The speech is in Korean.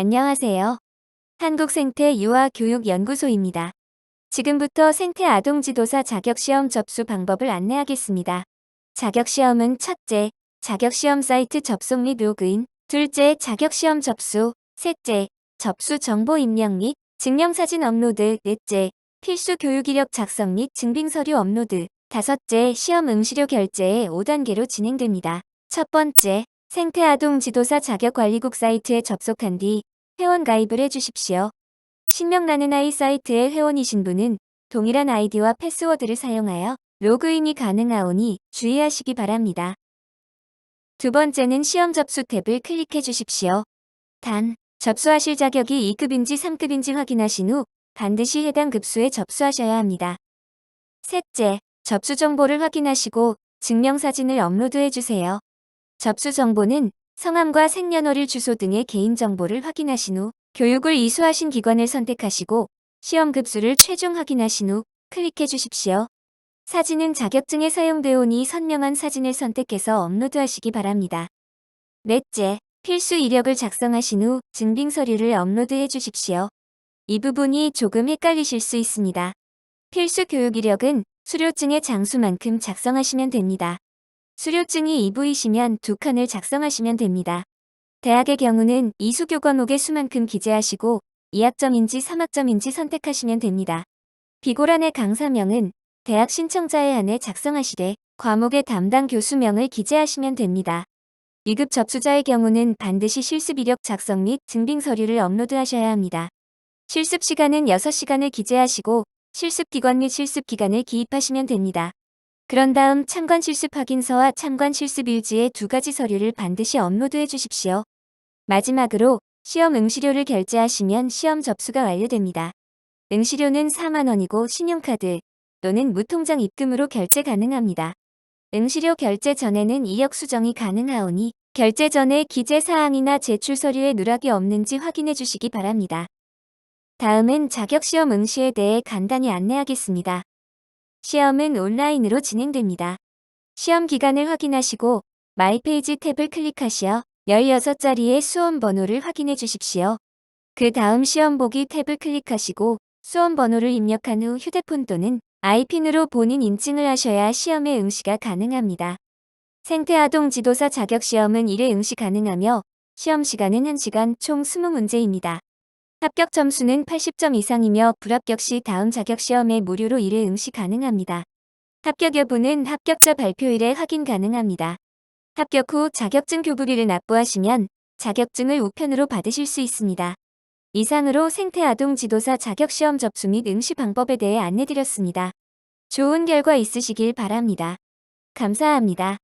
안녕하세요. 한국생태유아교육연구소입니다. 지금부터 생태 아동 지도사 자격시험 접수 방법을 안내하겠습니다. 자격시험은 첫째, 자격시험 사이트 접속 및 로그인, 둘째, 자격시험 접수, 셋째, 접수 정보 입력 및 증명사진 업로드, 넷째, 필수 교육 이력 작성 및 증빙 서류 업로드, 다섯째, 시험 응시료 결제의 5단계로 진행됩니다. 첫 번째, 생태 아동 지도사 자격관리국 사이트에 접속한 뒤 회원 가입을 해주십시오. 신명나는 아이 사이트의 회원이신 분은 동일한 아이디와 패스워드를 사용하여 로그인이 가능하오니 주의하시기 바랍니다. 두 번째는 시험 접수 탭을 클릭해 주십시오. 단, 접수하실 자격이 2급인지 3급인지 확인하신 후 반드시 해당 급수에 접수하셔야 합니다. 셋째, 접수 정보를 확인하시고 증명사진을 업로드해 주세요. 접수 정보는 성함과 생년월일 주소 등의 개인정보를 확인하신 후 교육을 이수하신 기관을 선택하시고 시험 급수를 최종 확인하신 후 클릭해 주십시오. 사진은 자격증에 사용되오니 선명한 사진을 선택해서 업로드하시기 바랍니다. 넷째, 필수 이력을 작성하신 후 증빙 서류를 업로드해 주십시오. 이 부분이 조금 헷갈리실 수 있습니다. 필수 교육 이력은 수료증의 장수만큼 작성하시면 됩니다. 수료증이 2부이시면 두 칸을 작성하시면 됩니다. 대학의 경우는 이수교 과목의 수만큼 기재하시고 2학점인지 3학점인지 선택하시면 됩니다. 비고란의 강사명은 대학 신청자에 한해 작성하시되 과목의 담당 교수명을 기재하시면 됩니다. 2급 접수자의 경우는 반드시 실습 이력 작성 및 증빙 서류를 업로드하셔야 합니다. 실습 시간은 6시간을 기재하시고 실습 기관 및 실습 기간을 기입하시면 됩니다. 그런 다음 참관 실습 확인서와 참관 실습 일지의 두 가지 서류를 반드시 업로드해 주십시오. 마지막으로 시험 응시료를 결제하시면 시험 접수가 완료됩니다. 응시료는 4만원이고 신용카드 또는 무통장 입금으로 결제 가능합니다. 응시료 결제 전에는 이력 수정이 가능하오니 결제 전에 기재 사항이나 제출 서류에 누락이 없는지 확인해 주시기 바랍니다. 다음은 자격시험 응시에 대해 간단히 안내하겠습니다. 시험은 온라인으로 진행됩니다. 시험 기간을 확인하시고 마이페이지 탭을 클릭하시어 16자리의 수험 번호를 확인해 주십시오. 그 다음 시험 보기 탭을 클릭하시고 수험 번호를 입력한 후 휴대폰 또는 아이핀으로 본인 인증을 하셔야 시험에 응시가 가능합니다. 생태아동 지도사 자격시험은 1회 응시 가능하며 시험 시간은 1시간 총 20문제입니다. 합격 점수는 80점 이상이며 불합격 시 다음 자격시험에 무료로 1회 응시 가능합니다. 합격 여부는 합격자 발표일에 확인 가능합니다. 합격 후 자격증 교부비를 납부하시면 자격증을 우편으로 받으실 수 있습니다. 이상으로 생태아동 지도사 자격시험 접수 및 응시 방법에 대해 안내드렸습니다. 좋은 결과 있으시길 바랍니다. 감사합니다.